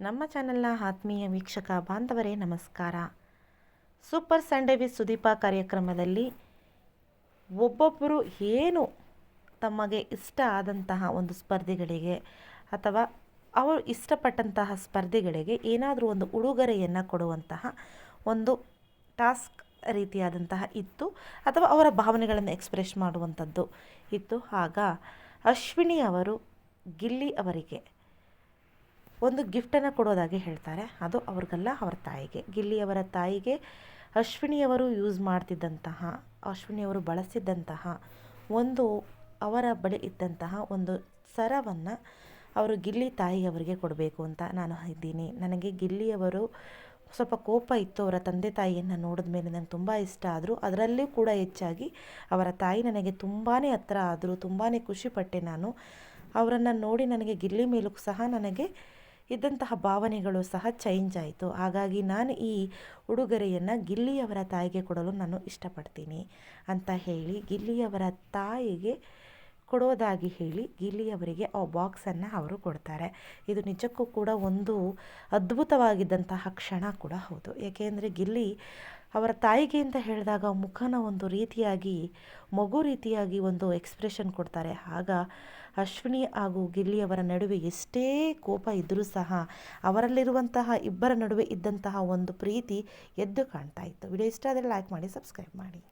ನಮ್ಮ ಚಾನೆಲ್ನ ಆತ್ಮೀಯ ವೀಕ್ಷಕ ಬಾಂಧವರೇ, ನಮಸ್ಕಾರ. ಸೂಪರ್ ಸಂಡೇ ವಿತ್ ಸುದೀಪ ಕಾರ್ಯಕ್ರಮದಲ್ಲಿ ಒಬ್ಬೊಬ್ಬರು ಏನು ತಮಗೆ ಇಷ್ಟ ಆದಂತಹ ಒಂದು ಸ್ಪರ್ಧೆಗಳಿಗೆ ಅಥವಾ ಅವರು ಇಷ್ಟಪಟ್ಟಂತಹ ಸ್ಪರ್ಧೆಗಳಿಗೆ ಏನಾದರೂ ಒಂದು ಉಡುಗೊರೆಯನ್ನು ಕೊಡುವಂತಹ ಒಂದು ಟಾಸ್ಕ್ ರೀತಿಯಾದಂತಹ ಇತ್ತು ಅಥವಾ ಅವರ ಭಾವನೆಗಳನ್ನು ಎಕ್ಸ್ಪ್ರೆಸ್ ಮಾಡುವಂಥದ್ದು ಇತ್ತು. ಆಗ ಅಶ್ವಿನಿ ಅವರು, ಗಿಲ್ಲಿ ಅವರಿಗೆ ಒಂದು ಗಿಫ್ಟನ್ನು ಕೊಡೋದಾಗಿ ಹೇಳ್ತಾರೆ. ಅದು ಅವ್ರಿಗಲ್ಲ, ಅವರ ತಾಯಿಗೆ. ಗಿಲ್ಲಿಯವರ ತಾಯಿಗೆ ಅಶ್ವಿನಿಯವರು ಯೂಸ್ ಮಾಡ್ತಿದ್ದಂತಹ, ಅಶ್ವಿನಿಯವರು ಬಳಸಿದ್ದಂತಹ ಒಂದು ಅವರ ಬಳಿ ಇದ್ದಂತಹ ಒಂದು ಸರವನ್ನು ಅವರು ಗಿಲ್ಲಿ ತಾಯಿಯವರಿಗೆ ಕೊಡಬೇಕು ಅಂತ ನಾನು ಇದ್ದೀನಿ. ನನಗೆ ಗಿಲ್ಲಿಯವರು ಸ್ವಲ್ಪ ಕೋಪ ಇತ್ತು. ಅವರ ತಂದೆ ತಾಯಿಯನ್ನು ನೋಡಿದ ಮೇಲೆ ನನಗೆ ತುಂಬ ಇಷ್ಟ ಆದರೂ. ಅದರಲ್ಲೂ ಕೂಡ ಹೆಚ್ಚಾಗಿ ಅವರ ತಾಯಿ ನನಗೆ ತುಂಬಾ ಹತ್ರ ಆದರೂ ತುಂಬಾ ಖುಷಿಪಟ್ಟೆ ನಾನು. ಅವರನ್ನು ನೋಡಿ ನನಗೆ ಗಿಲ್ಲಿ ಮೇಲೂ ಸಹ ನನಗೆ ಇದ್ದಂತಹ ಭಾವನೆಗಳು ಸಹ ಚೇಂಜ್ ಆಯಿತು. ಹಾಗಾಗಿ ನಾನು ಈ ಉಡುಗೊರೆಯನ್ನು ಗಿಲ್ಲಿಯವರ ತಾಯಿಗೆ ಕೊಡಲು ನಾನು ಇಷ್ಟಪಡ್ತೀನಿ ಅಂತ ಹೇಳಿ, ಗಿಲ್ಲಿಯವರ ತಾಯಿಗೆ ಕೊಡೋದಾಗಿ ಹೇಳಿ ಗಿಲ್ಲಿಯವರಿಗೆ ಆ ಬಾಕ್ಸನ್ನು ಅವರು ಕೊಡ್ತಾರೆ. ಇದು ನಿಜಕ್ಕೂ ಕೂಡ ಒಂದು ಅದ್ಭುತವಾಗಿದ್ದಂತಹ ಕ್ಷಣ ಕೂಡ ಹೌದು. ಯಾಕೆಂದರೆ ಗಿಲ್ಲಿ ಅವರ ತಾಯಿಗೆ ಅಂತ ಹೇಳಿದಾಗ ಮುಖನ ಒಂದು ರೀತಿಯಾಗಿ, ಮಗು ರೀತಿಯಾಗಿ ಒಂದು ಎಕ್ಸ್ಪ್ರೆಷನ್ ಕೊಡ್ತಾರೆ. ಆಗ ಅಶ್ವಿನಿ ಹಾಗೂ ಗಿಲ್ಲಿಯವರ ನಡುವೆ ಎಷ್ಟೇ ಕೋಪ ಇದ್ದರೂ ಸಹ ಅವರಲ್ಲಿರುವಂತಹ ಇಬ್ಬರ ನಡುವೆ ಇದ್ದಂತಹ ಒಂದು ಪ್ರೀತಿ ಎದ್ದು ಕಾಣ್ತಾ ಇತ್ತು. ವಿಡಿಯೋ ಇಷ್ಟ ಆದರೆ ಲೈಕ್ ಮಾಡಿ ಸಬ್ಸ್ಕ್ರೈಬ್ ಮಾಡಿ.